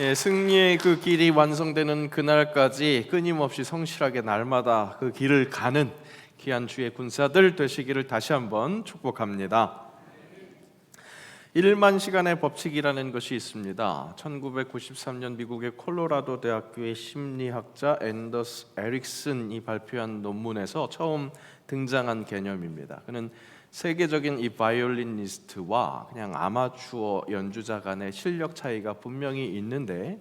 예, 승리의 그 길이 완성되는 그날까지 끊임없이 성실하게 날마다 그 길을 가는 귀한 주의 군사들 되시기를 다시 한번 축복합니다. 1만 시간의 법칙이라는 것이 있습니다. 1993년 미국의 콜로라도 대학교의 심리학자 앤더스 에릭슨이 발표한 논문에서 처음 등장한 개념입니다. 그는 세계적인 이 바이올리니스트와 그냥 아마추어 연주자 간의 실력 차이가 분명히 있는데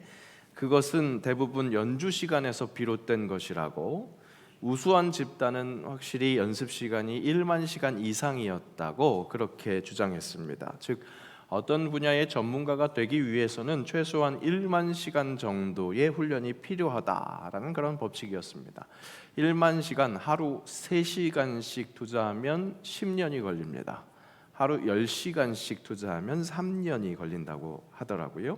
그것은 대부분 연주 시간에서 비롯된 것이라고 우수한 집단은 확실히 연습 시간이 1만 시간 이상이었다고 그렇게 주장했습니다. 즉 어떤 분야의 전문가가 되기 위해서는 최소한 1만 시간 정도의 훈련이 필요하다라는 그런 법칙이었습니다. 1만 시간 하루 3시간씩 투자하면 10년이 걸립니다. 하루 10시간씩 투자하면 3년이 걸린다고 하더라고요.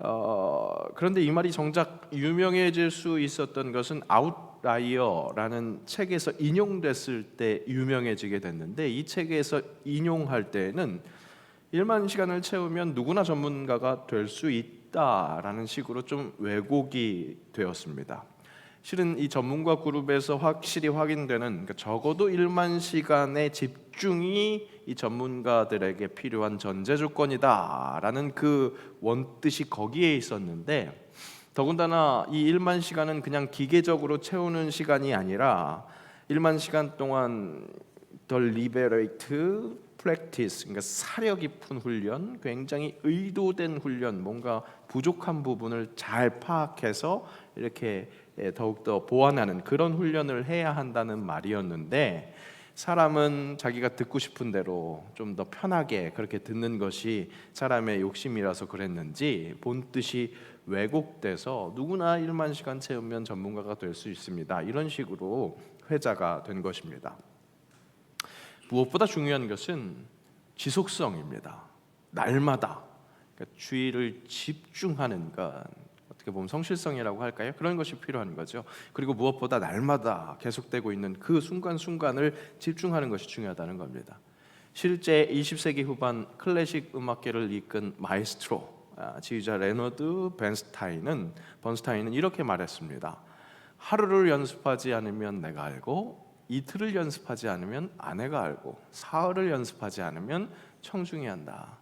어, 그런데 이 말이 정작 유명해질 수 있었던 것은 아웃라이어라는 책에서 인용됐을 때 유명해지게 됐는데 이 책에서 인용할 때는 1만 시간을 채우면 누구나 전문가가 될 수 있다라는 식으로 좀 왜곡이 되었습니다. 실은 이 전문가 그룹에서 확실히 확인되는 그러니까 적어도 1만 시간의 집중이 이 전문가들에게 필요한 전제 조건이다라는 그 원뜻이 거기에 있었는데 더군다나 이 1만 시간은 그냥 기계적으로 채우는 시간이 아니라 1만 시간 동안 더 리베레이트 프랙티스 그러니까 사려 깊은 훈련, 굉장히 의도된 훈련, 뭔가 부족한 부분을 잘 파악해서 이렇게 예, 더욱더 보완하는 그런 훈련을 해야 한다는 말이었는데 사람은 자기가 듣고 싶은 대로 좀 더 편하게 그렇게 듣는 것이 사람의 욕심이라서 그랬는지 본 뜻이 왜곡돼서 누구나 1만 시간 채우면 전문가가 될 수 있습니다. 이런 식으로 회자가 된 것입니다. 무엇보다 중요한 것은 지속성입니다. 날마다 그러니까 주의를 집중하는 것 어떻게 보면 성실성이라고 할까요? 그런 것이 필요한 거죠. 그리고 무엇보다 날마다 계속되고 있는 그 순간순간을 집중하는 것이 중요하다는 겁니다. 실제 20세기 후반 클래식 음악계를 이끈 마이스트로 아, 지휘자 레너드 벤스타인은 번스타인은 이렇게 말했습니다. 하루를 연습하지 않으면 내가 알고 이틀을 연습하지 않으면 아내가 알고 사흘을 연습하지 않으면 청중이 한다.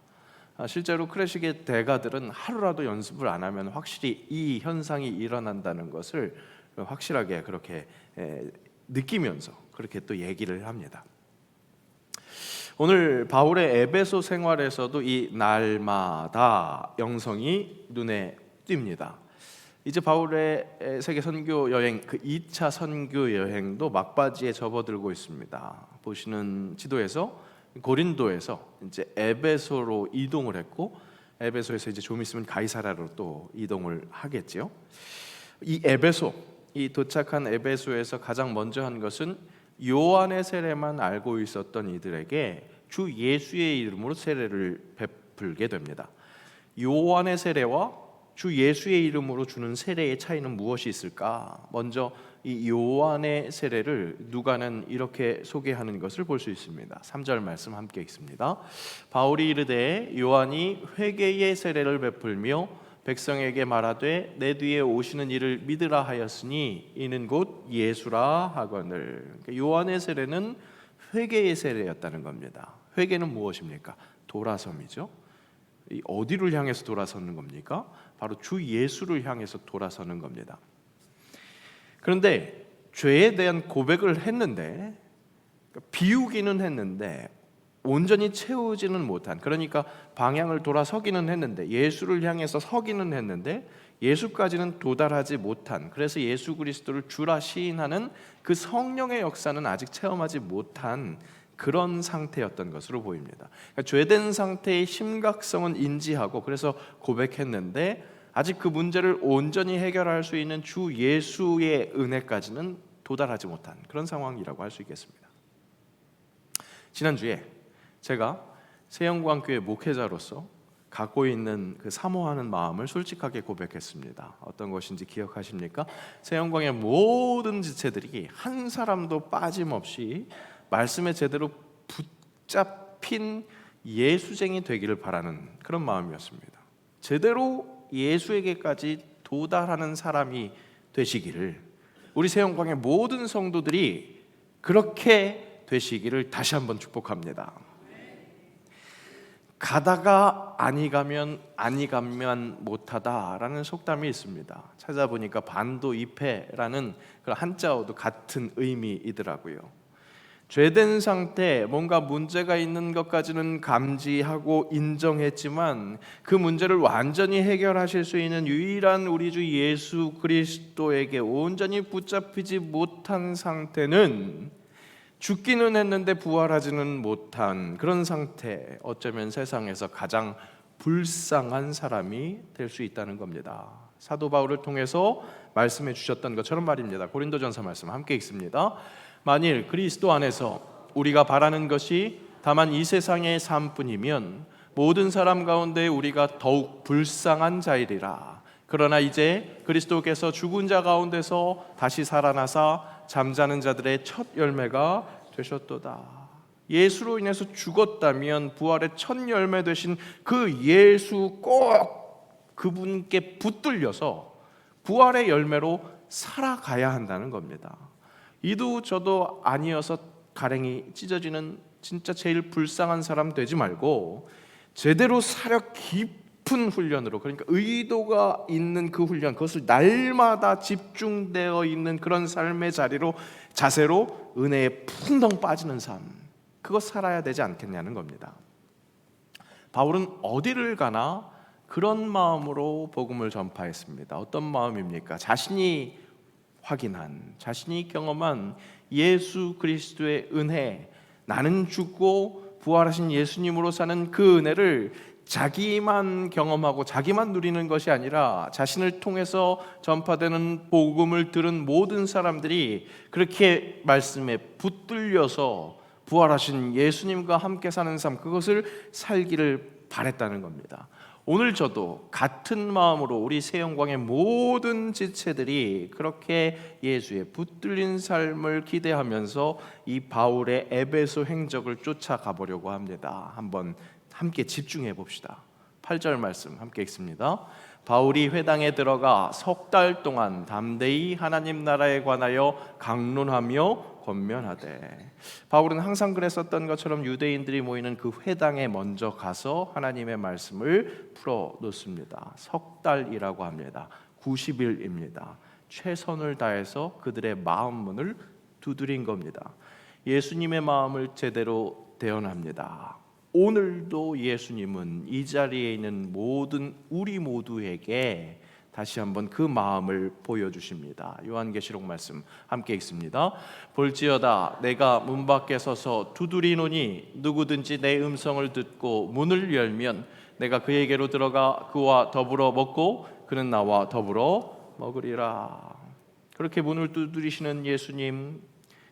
아, 실제로 클래식의 대가들은 하루라도 연습을 안 하면 확실히 이 현상이 일어난다는 것을 확실하게 그렇게 에, 느끼면서 그렇게 또 얘기를 합니다. 오늘 바울의 에베소 생활에서도 이 날마다 영성이 눈에 띕니다. 이제 바울의 세계 선교 여행 그 2차 선교 여행도 막바지에 접어들고 있습니다. 보시는 지도에서 고린도에서 이제 에베소로 이동을 했고 에베소에서 이제 좀 있으면 가이사라로 또 이동을 하겠지요. 이 에베소 이 도착한 에베소에서 가장 먼저 한 것은 요한의 세례만 알고 있었던 이들에게 주 예수의 이름으로 세례를 베풀게 됩니다. 요한의 세례와 주 예수의 이름으로 주는 세례의 차이는 무엇이 있을까? 먼저 이 요한의 세례를 누가는 이렇게 소개하는 것을 볼 수 있습니다. 3절 말씀 함께 읽습니다. 바울이 이르되 요한이 회개의 세례를 베풀며 백성에게 말하되 내 뒤에 오시는 이를 믿으라 하였으니 이는 곧 예수라 하거늘. 그러니까 요한의 세례는 회개의 세례였다는 겁니다. 회개는 무엇입니까? 돌아섬이죠. 어디를 향해서 돌아서는 겁니까? 바로 주 예수를 향해서 돌아서는 겁니다. 그런데 죄에 대한 고백을 했는데 그러니까 비우기는 했는데 온전히 채우지는 못한 그러니까 방향을 돌아서기는 했는데 예수를 향해서 서기는 했는데 예수까지는 도달하지 못한 그래서 예수 그리스도를 주라 시인하는 그 성령의 역사는 아직 체험하지 못한 그런 상태였던 것으로 보입니다. 그러니까 죄된 상태의 심각성은 인지하고 그래서 고백했는데 아직 그 문제를 온전히 해결할 수 있는 주 예수의 은혜까지는 도달하지 못한 그런 상황이라고 할 수 있겠습니다. 지난주에 제가 세영광교회 목회자로서 갖고 있는 그 사모하는 마음을 솔직하게 고백했습니다. 어떤 것인지 기억하십니까? 세영광의 모든 지체들이 한 사람도 빠짐없이 말씀에 제대로 붙잡힌 예수쟁이 되기를 바라는 그런 마음이었습니다. 제대로 예수에게까지 도달하는 사람이 되시기를 우리 세영광의 모든 성도들이 그렇게 되시기를 다시 한번 축복합니다. 가다가 아니 가면 아니 가면 못하다라는 속담이 있습니다. 찾아보니까 반도 이패라는 그 한자어도 같은 의미이더라고요. 죄된 상태 뭔가 문제가 있는 것까지는 감지하고 인정했지만 그 문제를 완전히 해결하실 수 있는 유일한 우리 주 예수 그리스도에게 온전히 붙잡히지 못한 상태는 죽기는 했는데 부활하지는 못한 그런 상태 어쩌면 세상에서 가장 불쌍한 사람이 될 수 있다는 겁니다. 사도 바울을 통해서 말씀해 주셨던 것처럼 말입니다. 고린도전서 말씀 함께 읽습니다. 만일 그리스도 안에서 우리가 바라는 것이 다만 이 세상의 삶뿐이면 모든 사람 가운데 우리가 더욱 불쌍한 자이리라. 그러나 이제 그리스도께서 죽은 자 가운데서 다시 살아나사 잠자는 자들의 첫 열매가 되셨도다. 예수로 인해서 죽었다면 부활의 첫 열매 되신 그 예수 꼭 그분께 붙들려서 부활의 열매로 살아가야 한다는 겁니다. 이도 저도 아니어서 가랭이 찢어지는 진짜 제일 불쌍한 사람 되지 말고 제대로 사력 깊은 훈련으로 그러니까 의도가 있는 그 훈련 그것을 날마다 집중되어 있는 그런 삶의 자리로 자세로 은혜에 풍덩 빠지는 삶 그거 살아야 되지 않겠냐는 겁니다. 바울은 어디를 가나 그런 마음으로 복음을 전파했습니다. 어떤 마음입니까? 자신이 확인한 자신이 경험한 예수 그리스도의 은혜 나는 죽고 부활하신 예수님으로 사는 그 은혜를 자기만 경험하고 자기만 누리는 것이 아니라 자신을 통해서 전파되는 복음을 들은 모든 사람들이 그렇게 말씀에 붙들려서 부활하신 예수님과 함께 사는 삶 그것을 살기를 바랬다는 겁니다. 오늘 저도 같은 마음으로 우리 새 영광의 모든 지체들이 그렇게 예수의 붙들린 삶을 기대하면서 이 바울의 에베소 행적을 쫓아가 보려고 합니다. 한번 함께 집중해 봅시다. 8절 말씀 함께 읽습니다. 바울이 회당에 들어가 석 달 동안 담대히 하나님 나라에 관하여 강론하며 권면하되 바울은 항상 그랬었던 것처럼 유대인들이 모이는 그 회당에 먼저 가서 하나님의 말씀을 풀어 놓습니다. 석 달이라고 합니다. 90일입니다. 최선을 다해서 그들의 마음 문을 두드린 겁니다. 예수님의 마음을 제대로 대언합니다. 오늘도 예수님은 이 자리에 있는 모든 우리 모두에게 다시 한번 그 마음을 보여주십니다. 요한계시록 말씀 함께 읽습니다. 볼지어다 내가 문 밖에 서서 두드리노니 누구든지 내 음성을 듣고 문을 열면 내가 그에게로 들어가 그와 더불어 먹고 그는 나와 더불어 먹으리라. 그렇게 문을 두드리시는 예수님,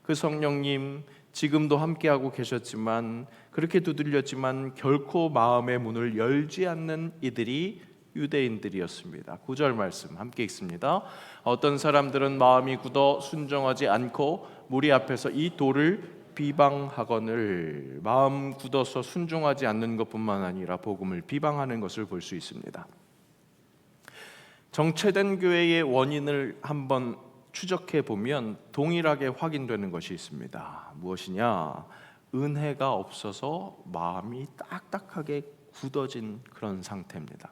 그 성령님 지금도 함께하고 계셨지만 그렇게 두들렸지만 결코 마음의 문을 열지 않는 이들이 유대인들이었습니다. 9절 말씀 함께 읽습니다. 어떤 사람들은 마음이 굳어 순종하지 않고 무리 앞에서 이 돌을 비방하거늘 마음 굳어서 순종하지 않는 것뿐만 아니라 복음을 비방하는 것을 볼 수 있습니다. 정체된 교회의 원인을 한번 추적해 보면 동일하게 확인되는 것이 있습니다. 무엇이냐? 은혜가 없어서 마음이 딱딱하게 굳어진 그런 상태입니다.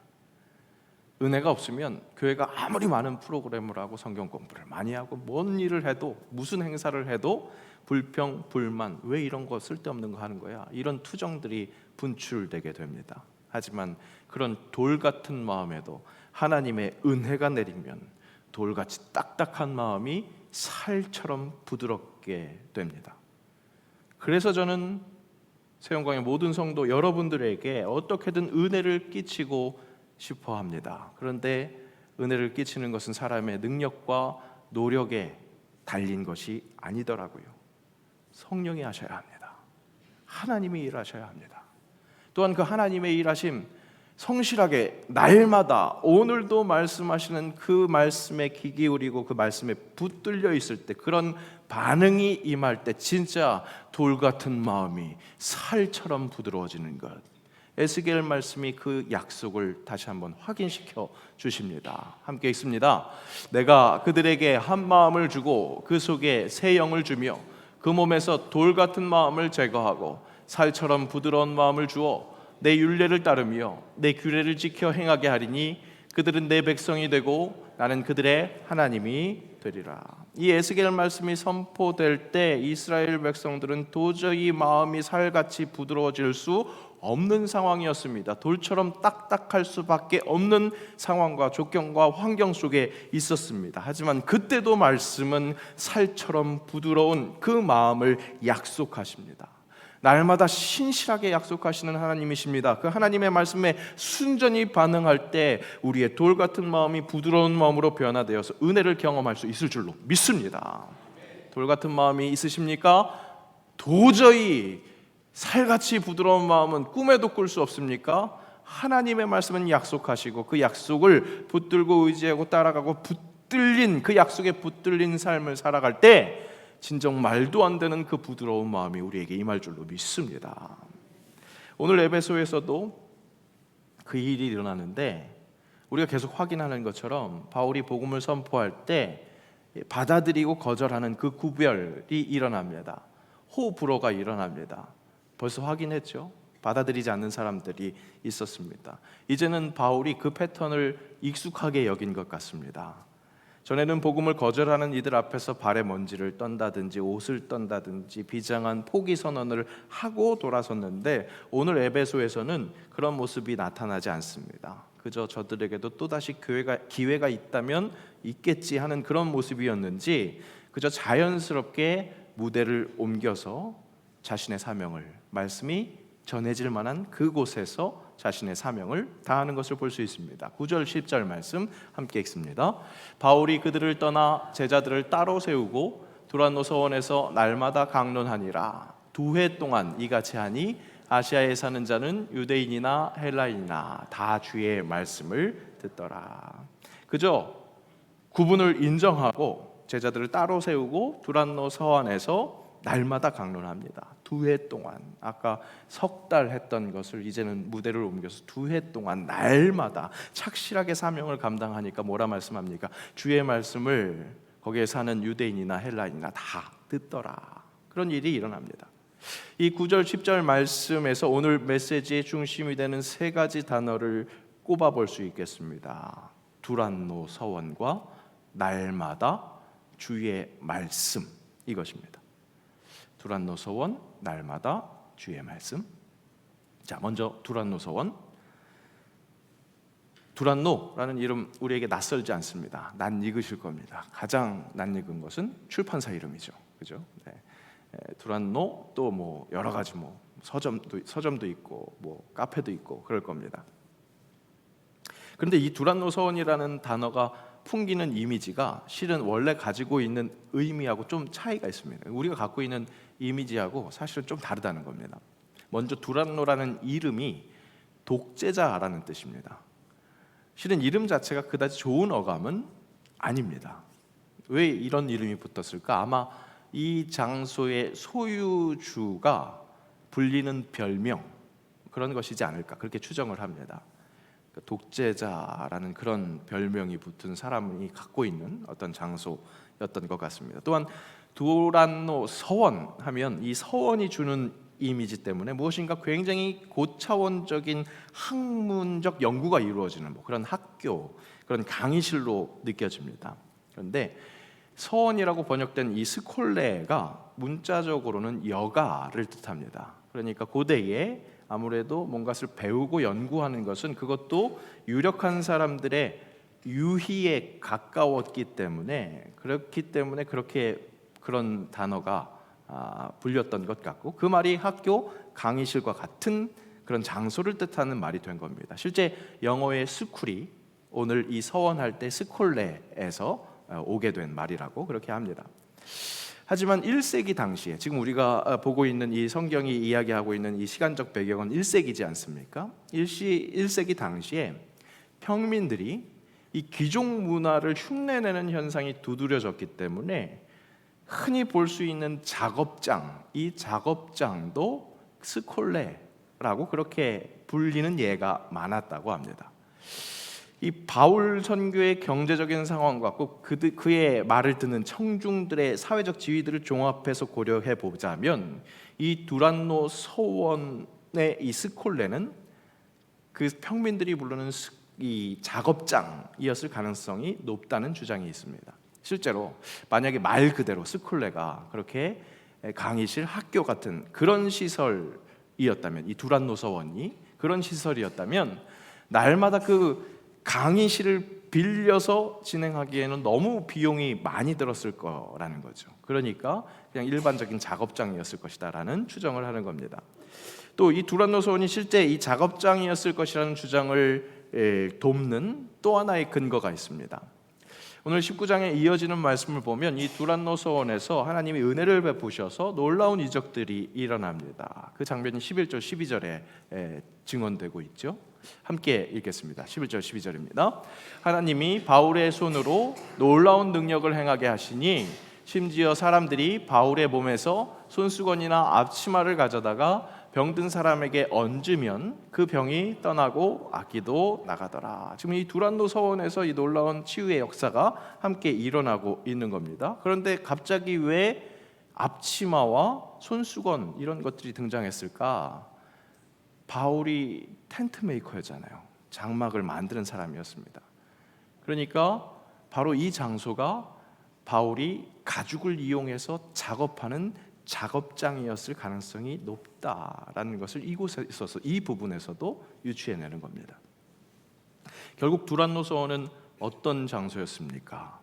은혜가 없으면 교회가 아무리 많은 프로그램을 하고 성경 공부를 많이 하고 뭔 일을 해도 무슨 행사를 해도 불평, 불만 왜 이런 거 쓸데없는 거 하는 거야 이런 투정들이 분출되게 됩니다. 하지만 그런 돌 같은 마음에도 하나님의 은혜가 내리면 돌같이 딱딱한 마음이 살처럼 부드럽게 됩니다. 그래서 저는 세영광의 모든 성도 여러분들에게 어떻게든 은혜를 끼치고 싶어 합니다. 그런데 은혜를 끼치는 것은 사람의 능력과 노력에 달린 것이 아니더라고요. 성령이 하셔야 합니다. 하나님이 일하셔야 합니다. 또한 그 하나님의 일하심 성실하게 날마다 오늘도 말씀하시는 그 말씀에 귀 기울이고 그 말씀에 붙들려 있을 때 그런 반응이 임할 때 진짜 돌 같은 마음이 살처럼 부드러워지는 것 에스겔 말씀이 그 약속을 다시 한번 확인시켜 주십니다. 함께 있습니다. 내가 그들에게 한 마음을 주고 그 속에 새 영을 주며 그 몸에서 돌 같은 마음을 제거하고 살처럼 부드러운 마음을 주어 내 율례를 따르며 내 규례를 지켜 행하게 하리니 그들은 내 백성이 되고 나는 그들의 하나님이 되리라. 이 에스겔 말씀이 선포될 때 이스라엘 백성들은 도저히 마음이 살같이 부드러워질 수 없는 상황이었습니다. 돌처럼 딱딱할 수밖에 없는 상황과 조건과 환경 속에 있었습니다. 하지만 그때도 말씀은 살처럼 부드러운 그 마음을 약속하십니다. 날마다 신실하게 약속하시는 하나님이십니다. 그 하나님의 말씀에 순전히 반응할 때 우리의 돌 같은 마음이 부드러운 마음으로 변화되어서 은혜를 경험할 수 있을 줄로 믿습니다. 돌 같은 마음이 있으십니까? 도저히 살같이 부드러운 마음은 꿈에도 꿀 수 없습니까? 하나님의 말씀은 약속하시고 그 약속을 붙들고 의지하고 따라가고 붙들린 그 약속에 붙들린 삶을 살아갈 때 진정 말도 안 되는 그 부드러운 마음이 우리에게 임할 줄로 믿습니다. 오늘 에베소에서도 그 일이 일어나는데 우리가 계속 확인하는 것처럼 바울이 복음을 선포할 때 받아들이고 거절하는 그 구별이 일어납니다. 호불호가 일어납니다. 벌써 확인했죠. 받아들이지 않는 사람들이 있었습니다. 이제는 바울이 그 패턴을 익숙하게 여긴 것 같습니다. 전에는 복음을 거절하는 이들 앞에서 발에 먼지를 떤다든지 옷을 떤다든지 비장한 포기 선언을 하고 돌아섰는데 오늘 에베소에서는 그런 모습이 나타나지 않습니다. 그저 저들에게도 또다시 기회가, 기회가 있다면 있겠지 하는 그런 모습이었는지 그저 자연스럽게 무대를 옮겨서 자신의 사명을 말씀이 전해질 만한 그곳에서 자신의 사명을 다하는 것을 볼 수 있습니다. 9절 10절 말씀 함께 읽습니다. 바울이 그들을 떠나 제자들을 따로 세우고 두란노 서원에서 날마다 강론하니라. 두 해 동안 이같이 하니 아시아에 사는 자는 유대인이나 헬라인이나 다 주의 말씀을 듣더라. 그저 구분을 인정하고 제자들을 따로 세우고 두란노 서원에서 날마다 강론합니다. 두 해 동안 아까 석 달 했던 것을 이제는 무대를 옮겨서 두 해 동안 날마다 착실하게 사명을 감당하니까 뭐라 말씀합니까? 주의 말씀을 거기에 사는 유대인이나 헬라인이나 다 듣더라. 그런 일이 일어납니다. 이 9절 10절 말씀에서 오늘 메시지의 중심이 되는 세 가지 단어를 꼽아 볼 수 있겠습니다. 두란노 서원과 날마다 주의 말씀 이것입니다. 두란노 서원 날마다 주의 말씀. 자, 먼저 두란노 서원. 두란노라는 이름 우리에게 낯설지 않습니다. 낯익으실 겁니다. 가장 낯익은 것은 출판사 이름이죠. 그죠? 네. 에, 두란노 또 뭐 여러 가지 뭐 서점도 서점도 있고 뭐 카페도 있고 그럴 겁니다. 그런데 이 두란노 서원이라는 단어가 풍기는 이미지가 실은 원래 가지고 있는 의미하고 좀 차이가 있습니다. 우리가 갖고 있는 이미지하고 사실은 좀 다르다는 겁니다. 먼저 두란노라는 이름이 독재자라는 뜻입니다. 실은 이름 자체가 그다지 좋은 어감은 아닙니다. 왜 이런 이름이 붙었을까? 아마 이 장소의 소유주가 불리는 별명 그런 것이지 않을까 그렇게 추정을 합니다. 그 독재자라는 그런 별명이 붙은 사람이 갖고 있는 어떤 장소였던 것 같습니다. 또한 두란노 서원 하면 이 서원이 주는 이미지 때문에 무엇인가 굉장히 고차원적인 학문적 연구가 이루어지는 뭐 그런 학교 그런 강의실로 느껴집니다. 그런데 서원이라고 번역된 이 스콜레가 문자적으로는 여가를 뜻합니다. 그러니까 고대에 아무래도 뭔가를 배우고 연구하는 것은 그것도 유력한 사람들의 유희에 가까웠기 때문에 그렇기 때문에 그렇게 그런 단어가 아, 불렸던 것 같고 그 말이 학교 강의실과 같은 그런 장소를 뜻하는 말이 된 겁니다. 실제 영어의 스쿨이 오늘 이 서원할 때 스콜레에서 어, 오게 된 말이라고 그렇게 합니다. 하지만 1세기 당시에 지금 우리가 어, 보고 있는 이 성경이 이야기하고 있는 이 시간적 배경은 1세기지 않습니까? 1시 1세기 당시에 평민들이 이 귀족 문화를 흉내내는 현상이 두드려졌기 때문에 흔히 볼 수 있는 작업장, 이 작업장도 스콜레 라고 그렇게 불리는 예가 많았다고 합니다. 이 바울 선교의 경제적인 상황과 꼭 그, 그의 말을 듣는 청중들의 사회적 지위들을 종합해서 고려해 보자면 이 두란노 서원의 이 스콜레는 그 평민들이 부르는 스- 이 작업장이었을 가능성이 높다는 주장이 있습니다. 실제로 만약에 말 그대로 스콜레가 그렇게 강의실 학교 같은 그런 시설이었다면 이 두란노 서원이 그런 시설이었다면 날마다 그 강의실을 빌려서 진행하기에는 너무 비용이 많이 들었을 거라는 거죠. 그러니까 그냥 일반적인 작업장이었을 것이다라는 추정을 하는 겁니다. 또 이 두란노 서원이 실제 이 작업장이었을 것이라는 주장을 에, 돕는 또 하나의 근거가 있습니다. 오늘 19장에 이어지는 말씀을 보면 이 두란노 서원에서 하나님이 은혜를 베푸셔서 놀라운 이적들이 일어납니다. 그 장면이 11절 12절에 에, 증언되고 있죠. 함께 읽겠습니다. 11절 12절입니다. 하나님이 바울의 손으로 놀라운 능력을 행하게 하시니 심지어 사람들이 바울의 몸에서 손수건이나 앞치마를 가져다가 병든 사람에게 얹으면 그 병이 떠나고 악기도 나가더라. 지금 이 두란노 서원에서 이 놀라운 치유의 역사가 함께 일어나고 있는 겁니다. 그런데 갑자기 왜 앞치마와 손수건 이런 것들이 등장했을까? 바울이 텐트 메이커였잖아요. 장막을 만드는 사람이었습니다. 그러니까 바로 이 장소가 바울이 가죽을 이용해서 작업하는 작업장이었을 가능성이 높다라는 것을 이곳에 있어서 이 부분에서도 유추해내는 겁니다. 결국 두란노 서원은 어떤 장소였습니까?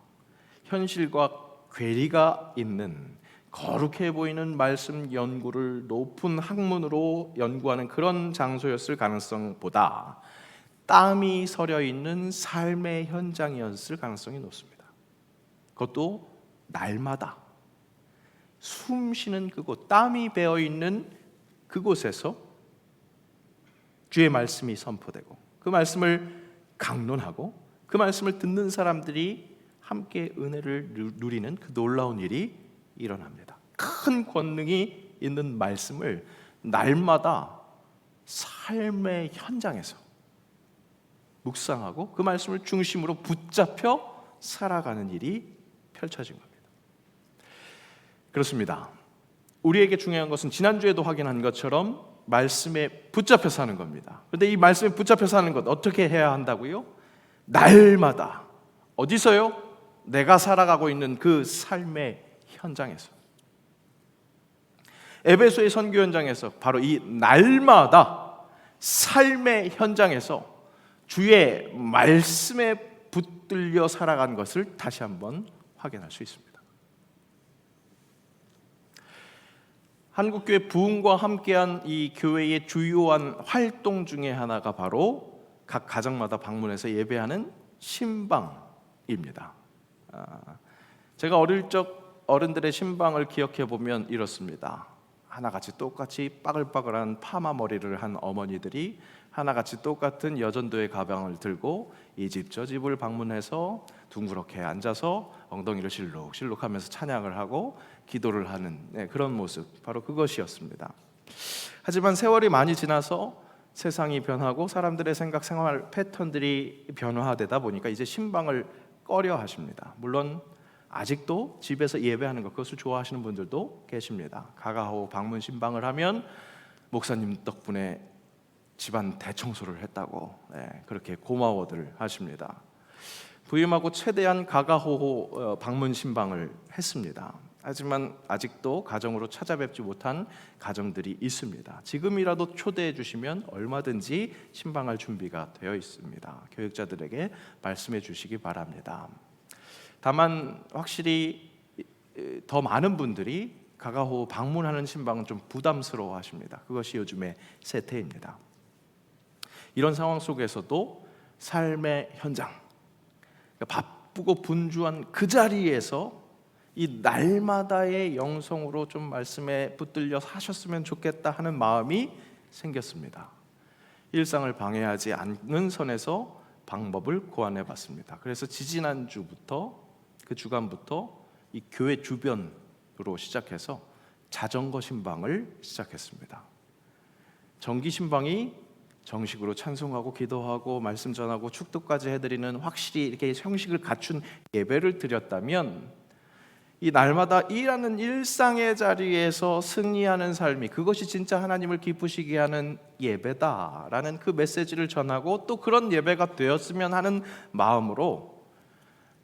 현실과 괴리가 있는 거룩해 보이는 말씀 연구를 높은 학문으로 연구하는 그런 장소였을 가능성보다 땀이 서려 있는 삶의 현장이었을 가능성이 높습니다. 그것도 날마다 숨 쉬는 그곳, 땀이 배어 있는 그곳에서 주의 말씀이 선포되고 그 말씀을 강론하고 그 말씀을 듣는 사람들이 함께 은혜를 누- 누리는 그 놀라운 일이 일어납니다. 큰 권능이 있는 말씀을 날마다 삶의 현장에서 묵상하고 그 말씀을 중심으로 붙잡혀 살아가는 일이 펼쳐진 겁니다. 그렇습니다. 우리에게 중요한 것은 지난주에도 확인한 것처럼 말씀에 붙잡혀 사는 겁니다. 그런데 이 말씀에 붙잡혀 사는 것 어떻게 해야 한다고요? 날마다 어디서요? 내가 살아가고 있는 그 삶의 현장에서 에베소의 선교 현장에서 바로 이 날마다 삶의 현장에서 주의 말씀에 붙들려 살아간 것을 다시 한번 확인할 수 있습니다. 한국교회 부흥과 함께한 이 교회의 주요한 활동 중에 하나가 바로 각 가정마다 방문해서 예배하는 신방입니다. 아, 제가 어릴 적 어른들의 신방을 기억해 보면 이렇습니다. 하나같이 똑같이 빠글빠글한 파마 머리를 한 어머니들이 하나같이 똑같은 여전도의 가방을 들고 이 집 저 집을 방문해서 둥그렇게 앉아서 엉덩이를 실룩실룩하면서 찬양을 하고 기도를 하는 네, 그런 모습 바로 그것이었습니다. 하지만 세월이 많이 지나서 세상이 변하고 사람들의 생각 생활 패턴들이 변화되다 보니까 이제 신방을 꺼려 하십니다. 물론 아직도 집에서 예배하는 것 그것을 좋아하시는 분들도 계십니다. 가가호 방문 신방을 하면 목사님 덕분에 집안 대청소를 했다고 네, 그렇게 고마워들 하십니다. 부임하고 최대한 가가호호 어, 방문 신방을 했습니다. 하지만 아직도 가정으로 찾아뵙지 못한 가정들이 있습니다. 지금이라도 초대해 주시면 얼마든지 신방할 준비가 되어 있습니다. 교육자들에게 말씀해 주시기 바랍니다. 다만 확실히 더 많은 분들이 가가호 방문하는 신방은 좀 부담스러워 하십니다. 그것이 요즘의 세태입니다. 이런 상황 속에서도 삶의 현장, 그러니까 바쁘고 분주한 그 자리에서 이 날마다의 영성으로 좀 말씀에 붙들려 사셨으면 좋겠다 하는 마음이 생겼습니다. 일상을 방해하지 않는 선에서 방법을 고안해 봤습니다. 그래서 지지난 주부터 그 주간부터 이 교회 주변으로 시작해서 자전거 신방을 시작했습니다. 정기 신방이 정식으로 찬송하고 기도하고 말씀 전하고 축도까지 해드리는 확실히 이렇게 형식을 갖춘 예배를 드렸다면 이 날마다 일하는 일상의 자리에서 승리하는 삶이 그것이 진짜 하나님을 기쁘시게 하는 예배다라는 그 메시지를 전하고 또 그런 예배가 되었으면 하는 마음으로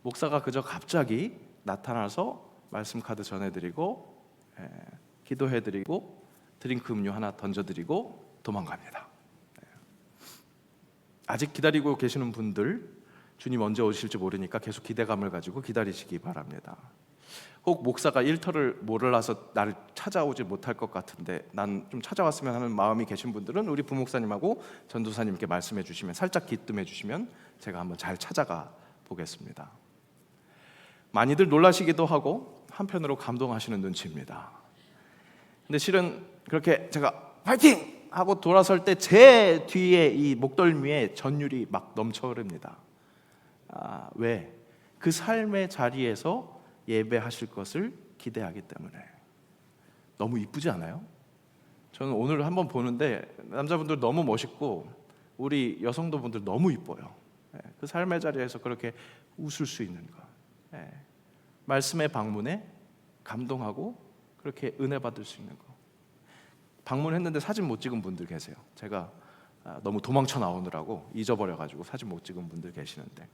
목사가 그저 갑자기 나타나서 말씀 카드 전해드리고 예, 기도해드리고 드링크 음료 하나 던져드리고 도망갑니다. 예. 아직 기다리고 계시는 분들 주님 언제 오실지 모르니까 계속 기대감을 가지고 기다리시기 바랍니다. 혹 목사가 일터를 몰라서 나를 찾아오지 못할 것 같은데 난 좀 찾아왔으면 하는 마음이 계신 분들은 우리 부목사님하고 전도사님께 말씀해 주시면 살짝 기뜸해 주시면 제가 한번 잘 찾아가 보겠습니다. 많이들 놀라시기도 하고 한편으로 감동하시는 눈치입니다. 근데 실은 그렇게 제가 파이팅 하고 돌아설 때 제 뒤에 이 목덜미에 전율이 막 넘쳐 흐릅니다. 아, 왜? 그 삶의 자리에서 예배하실 것을 기대하기 때문에 너무 이쁘지 않아요? 저는 오늘 한번 보는데 남자분들 너무 멋있고 우리 여성도분들 너무 이뻐요. 예, 그 삶의 자리에서 그렇게 웃을 수 있는 것, 예, 말씀의 방문에 감동하고 그렇게 은혜 받을 수 있는 것. 방문했는데 사진 못 찍은 분들 계세요. 제가 아, 너무 도망쳐 나오느라고 잊어버려 가지고 사진 못 찍은 분들 계시는데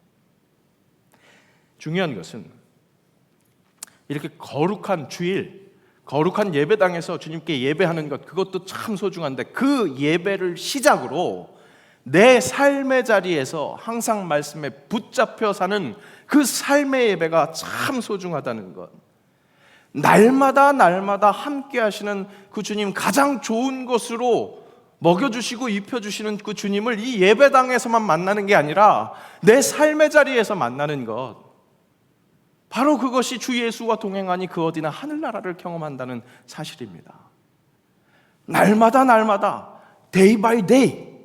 중요한 것은 이렇게 거룩한 주일, 거룩한 예배당에서 주님께 예배하는 것 그것도 참 소중한데 그 예배를 시작으로 내 삶의 자리에서 항상 말씀에 붙잡혀 사는 그 삶의 예배가 참 소중하다는 것. 날마다 날마다 함께 하시는 그 주님 가장 좋은 것으로 먹여주시고 입혀주시는 그 주님을 이 예배당에서만 만나는 게 아니라 내 삶의 자리에서 만나는 것. 바로 그것이 주 예수와 동행하니 그 어디나 하늘나라를 경험한다는 사실입니다. 날마다 날마다 데이 바이 데이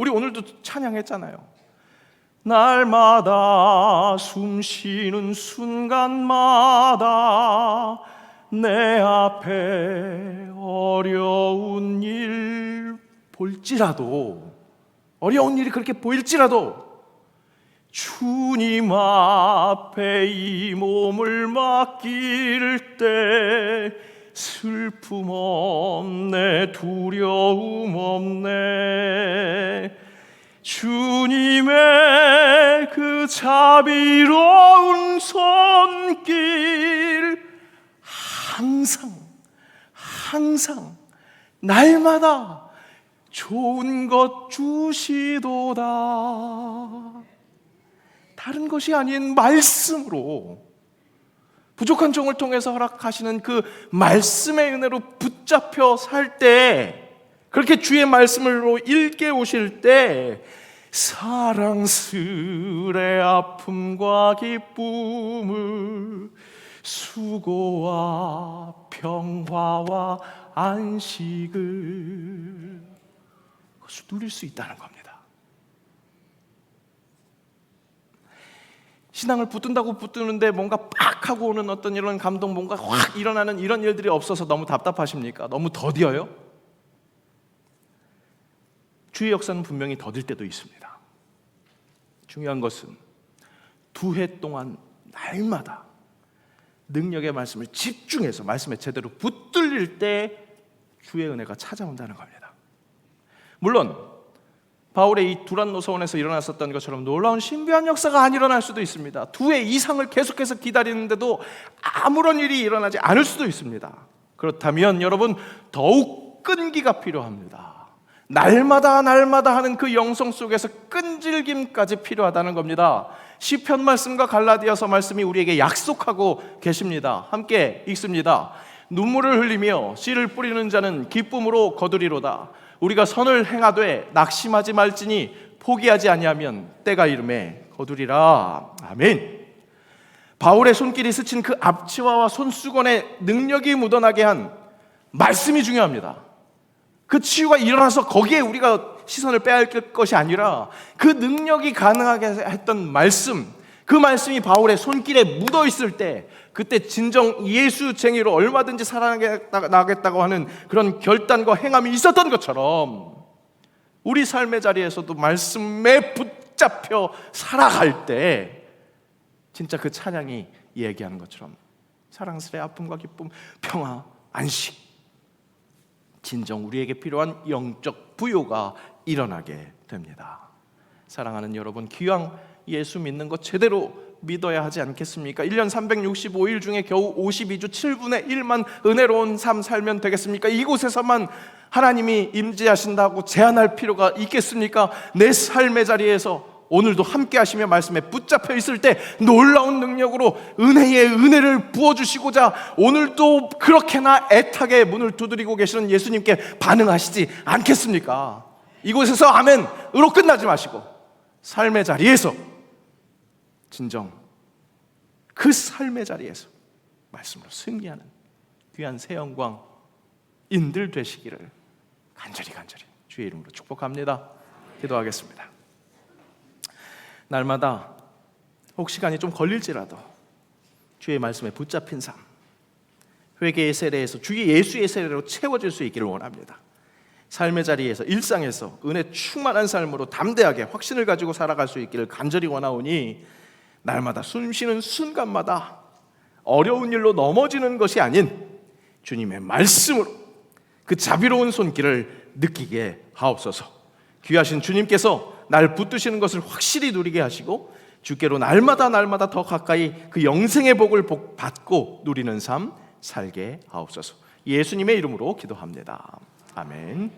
우리 오늘도 찬양했잖아요. 날마다 숨 쉬는 순간마다 내 앞에 어려운 일 볼지라도 어려운 일이 그렇게 보일지라도 주님 앞에 이 몸을 맡길 때 슬픔 없네 두려움 없네. 주님의 그 자비로운 손길 항상 항상 날마다 좋은 것 주시도다. 다른 것이 아닌 말씀으로 부족한 종을 통해서 허락하시는 그 말씀의 은혜로 붙잡혀 살 때 그렇게 주의 말씀으로 오실 때 사랑스레 아픔과 기쁨을 수고와 평화와 안식을 그것을 누릴 수 있다는 겁니다. 신앙을 붙든다고 붙드는데 뭔가 빡 하고 오는 어떤 이런 감동, 뭔가 확 일어나는 이런 일들이 없어서 너무 답답하십니까? 너무 더디어요? 주의 역사는 분명히 더딜 때도 있습니다. 중요한 것은 두 해 동안 날마다 능력의 말씀을 집중해서 말씀에 제대로 붙들릴 때 주의 은혜가 찾아온다는 겁니다. 물론 바울의 이 두란 노 서원에서 일어났었던 것처럼 놀라운 신비한 역사가 안 일어날 수도 있습니다. 두 해 이상을 계속해서 기다리는데도 아무런 일이 일어나지 않을 수도 있습니다. 그렇다면 여러분 더욱 끈기가 필요합니다. 날마다 날마다 하는 그 영성 속에서 끈질김까지 필요하다는 겁니다. 시편 말씀과 갈라디아서 말씀이 우리에게 약속하고 계십니다. 함께 읽습니다. 눈물을 흘리며 씨를 뿌리는 자는 기쁨으로 거두리로다. 우리가 선을 행하되 낙심하지 말지니 포기하지 아니하면 때가 이름에 거두리라. 아멘. 바울의 손길이 스친 그 앞치와와 손수건에 능력이 묻어나게 한 말씀이 중요합니다. 그 치유가 일어나서 거기에 우리가 시선을 빼앗길 것이 아니라 그 능력이 가능하게 했던 말씀, 그 말씀이 바울의 손길에 묻어 있을 때 그때 진정 예수쟁이로 얼마든지 살아나겠다고 하는 그런 결단과 행함이 있었던 것처럼 우리 삶의 자리에서도 말씀에 붙잡혀 살아갈 때 진짜 그 찬양이 얘기하는 것처럼 사랑스레 아픔과 기쁨, 평화, 안식 진정 우리에게 필요한 영적 부요가 일어나게 됩니다. 사랑하는 여러분, 기왕 예수 믿는 것 제대로 믿어야 하지 않겠습니까? 1년 365일 중에 겨우 52주 7분의 1만 은혜로운 삶 살면 되겠습니까? 이곳에서만 하나님이 임재하신다고 제한할 필요가 있겠습니까? 내 삶의 자리에서 오늘도 함께 하시며 말씀에 붙잡혀 있을 때 놀라운 능력으로 은혜의 은혜를 부어 주시고자 오늘도 그렇게나 애타게 문을 두드리고 계시는 예수님께 반응하시지 않겠습니까? 이곳에서 아멘으로 끝나지 마시고 삶의 자리에서 진정 그 삶의 자리에서 말씀으로 승리하는 귀한 새 영광 인들 되시기를 간절히 간절히 주의 이름으로 축복합니다. 기도하겠습니다. 날마다 혹 시간이 좀 걸릴지라도 주의 말씀에 붙잡힌 삶, 회개의 세례에서 주의 예수의 세례로 채워질 수 있기를 원합니다. 삶의 자리에서 일상에서 은혜 충만한 삶으로 담대하게 확신을 가지고 살아갈 수 있기를 간절히 원하오니 날마다 숨 쉬는 순간마다 어려운 일로 넘어지는 것이 아닌 주님의 말씀으로 그 자비로운 손길을 느끼게 하옵소서. 귀하신 주님께서 날 붙드시는 것을 확실히 누리게 하시고 주께로 날마다 날마다 더 가까이 그 영생의 복을 복 받고 누리는 삶 살게 하옵소서. 예수님의 이름으로 기도합니다. 아멘.